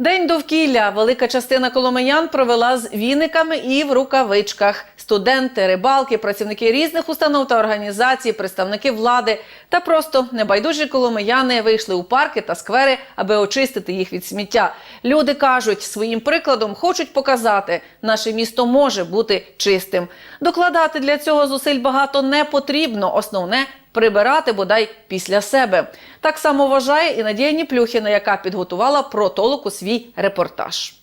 День довкілля. Велика частина коломиян провела з віниками і в рукавичках. Студенти, рибалки, працівники різних установ та організацій, представники влади та просто небайдужі коломияни вийшли у парки та сквери, аби очистити їх від сміття. Люди кажуть, своїм прикладом хочуть показати, наше місто може бути чистим. Докладати для цього зусиль багато не потрібно. Основне прибирати бодай після себе. Так само вважає і Надія Ніплюхіна, яка підготувала про толоку свій репортаж.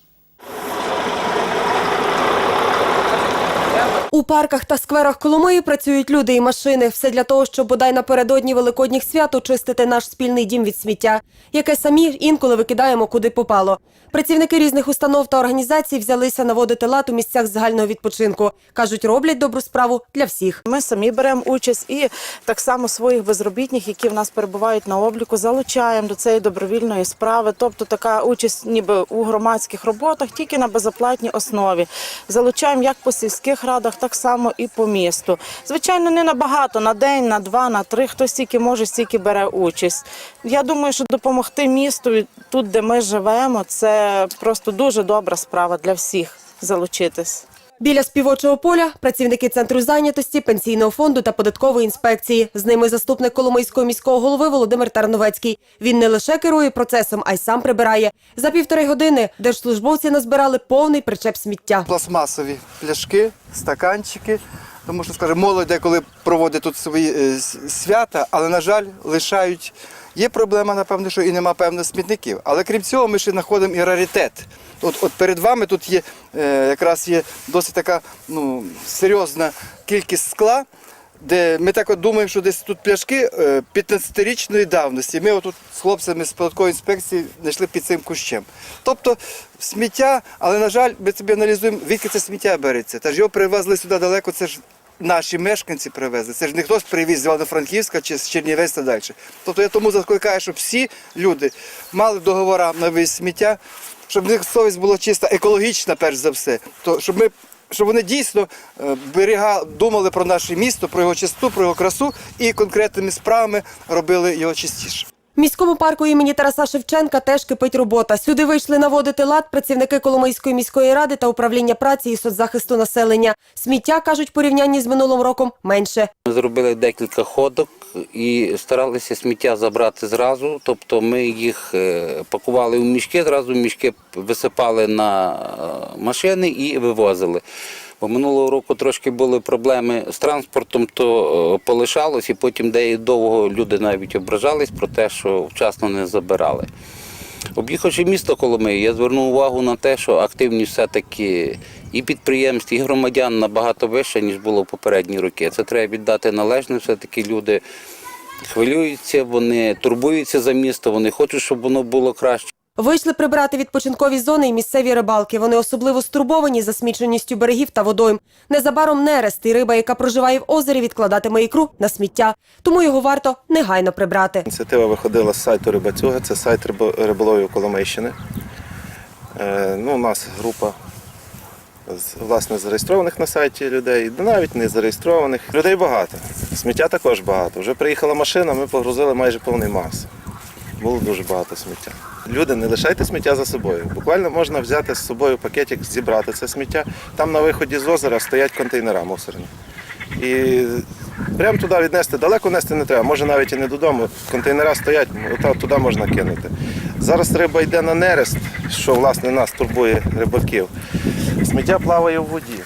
У парках та скверах Коломиї працюють люди і машини. Все для того, щоб бодай напередодні великодніх свят очистити наш спільний дім від сміття, яке самі інколи викидаємо куди попало. Працівники різних установ та організацій взялися наводити лад у місцях загального відпочинку. кажуть, роблять добру справу для всіх. Ми самі беремо участь і так само своїх безробітних, які в нас перебувають на обліку, залучаємо до цієї добровільної справи. Тобто така участь ніби у громадських роботах, тільки на безоплатній основі. Залучаємо як по сільських радах, так само і по місту. Звичайно, не набагато, на день, на два, на три. Хто стільки може, стільки бере участь. Я думаю, що допомогти місту тут, де ми живемо, це просто дуже добра справа для всіх залучитись. Біля співочого поля працівники центру зайнятості, пенсійного фонду та податкової інспекції. З ними заступник Коломийського міського голови Володимир Тарновецький. Він не лише керує процесом, а й сам прибирає. За півтори години держслужбовці назбирали повний причеп сміття. пластмасові пляшки, стаканчики. Тому що, скажімо, молодь деколи проводить тут свої е, свята, але, на жаль, лишають. Є проблема, напевно, що і нема певних смітників. Але крім цього, ми ще знаходимо і раритет. От, от перед вами тут є е, якраз є досить така ну, серйозна кількість скла, де ми так от думаємо, що десь тут пляшки е, 15-річної давності. Ми отут з хлопцями з податкової інспекції знайшли під цим кущем. Тобто сміття, але на жаль, ми собі аналізуємо, звідки це сміття береться. Та ж його привезли сюди далеко, це ж наші мешканці привезли. Це ж не хтось привіз з Івано-Франківська чи з Чернівець та далі. Тобто я тому закликаю, щоб всі люди мали договори на вивіз сміття, щоб в них совість була чиста, екологічна, перш за все. То щоб ми щоб вони дійсно е, берега думали про наше місто, про його чистоту, про його красу і конкретними справами робили його чистіше. Міському парку імені Тараса Шевченка теж кипить робота. Сюди вийшли наводити лад працівники Коломийської міської ради та управління праці і соцзахисту населення. Сміття кажуть, в порівнянні з минулим роком менше. Ми зробили декілька ходок і старалися сміття забрати зразу. Тобто ми їх е, пакували в мішки, зразу мішки висипали на е, машини і вивозили. Бо минулого року трошки були проблеми з транспортом, то е, полишалось, і потім де довго люди навіть ображались про те, що вчасно не забирали. Об'їхавши місто Коломиї, я звернув увагу на те, що активність все-таки і підприємств, і громадян набагато вища, ніж було в попередні роки. Це треба віддати належне. Все-таки люди хвилюються, вони турбуються за місто, вони хочуть, щоб воно було краще. Вийшли прибирати відпочинкові зони і місцеві рибалки. Вони особливо стурбовані засміченістю берегів та водойм. Незабаром нерест і риба, яка проживає в озері, відкладатиме ікру на сміття. Тому його варто негайно прибрати. Ініціатива виходила з сайту Рибацюга, це сайт риболовів Коломийщини. Е, ну, у нас група власне зареєстрованих на сайті людей, навіть не зареєстрованих. Людей багато. Сміття також багато. Вже приїхала машина, ми погрузили майже повний мас. Було дуже багато сміття. Люди, не лишайте сміття за собою. Буквально можна взяти з собою пакетик, зібрати це сміття. Там на виході з озера стоять контейнера мусорні. І прямо туди віднести, далеко нести не треба, може навіть і не додому. Контейнера стоять, туди можна кинути. Зараз риба йде на нерест, що власне нас турбує рибаків. Сміття плаває в воді.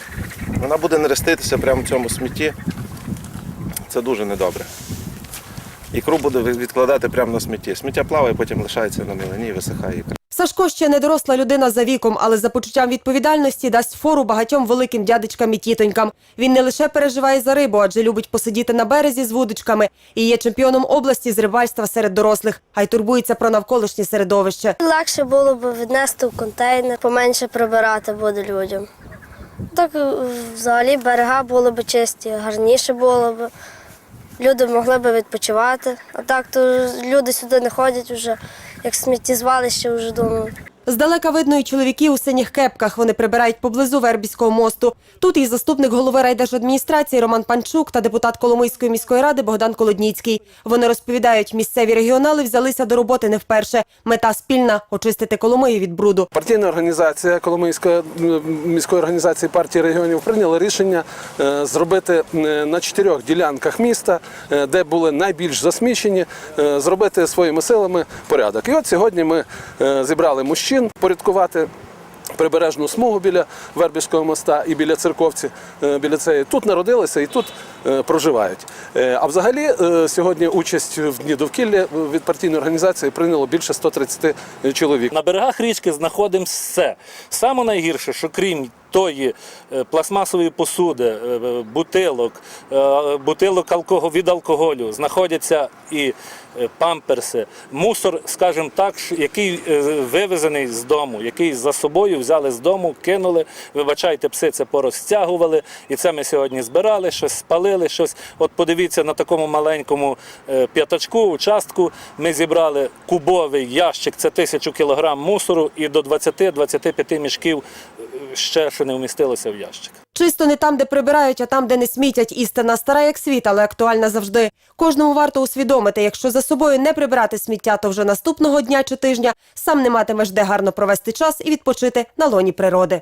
Вона буде нереститися прямо в цьому смітті. Це дуже недобре. Ікру буде відкладати прямо на смітті. Сміття плаває, потім лишається на мілині і висихає ікра. Сашко ще не доросла людина за віком, але за почуттям відповідальності дасть фору багатьом великим дядечкам і тітонькам. Він не лише переживає за рибу, адже любить посидіти на березі з вудочками і є чемпіоном області з рибальства серед дорослих, а й турбується про навколишнє середовище. Легше було б віднести в контейнер, поменше прибирати буде людям. Так взагалі берега були б чисті, гарніше було б. Люди могли б відпочивати. А так то люди сюди не ходять вже, як сміттєзвалище вже думаю. Здалека видно і чоловіків у синіх кепках. Вони прибирають поблизу Вербівського мосту. Тут і заступник голови райдержадміністрації Роман Панчук та депутат Коломийської міської ради Богдан Колодніцький. Вони розповідають, місцеві регіонали взялися до роботи не вперше. Мета спільна очистити Коломию від бруду. Партійна організація Коломийської міської організації партії регіонів прийняла рішення е, зробити е, на чотирьох ділянках міста, е, де були найбільш засмічені, зробити своїми силами порядок. І от сьогодні ми зібрали мужчин порядкувати. Прибережну смугу біля Вербівського моста і біля церковці, е, біля цієї тут народилися і тут е, проживають. Е, А взагалі сьогодні участь в дні довкілля від партійної організації прийняло більше 130 чоловік. На берегах річки знаходимо все. Саме найгірше, що крім тої е, пластмасової посуди, е, е, бутилок, бутилок алкого, від алкоголю, знаходяться і памперси, мусор, скажімо так, який вивезений з дому, який за собою взяли з дому, кинули. Вибачайте, пси це порозтягували. І це ми сьогодні збирали, щось спалили, щось. От подивіться на такому маленькому п'ятачку, участку. Ми зібрали кубовий ящик, це тисячу кілограм мусору, і до 20-25 мішків ще що не вмістилося в ящик. Чисто не там, де прибирають, а там, де не смітять. Істина стара як світ, але актуальна завжди. Кожному варто усвідомити, якщо за собою не прибирати сміття, то вже наступного дня чи тижня сам не матимеш де гарно провести час і відпочити на лоні природи.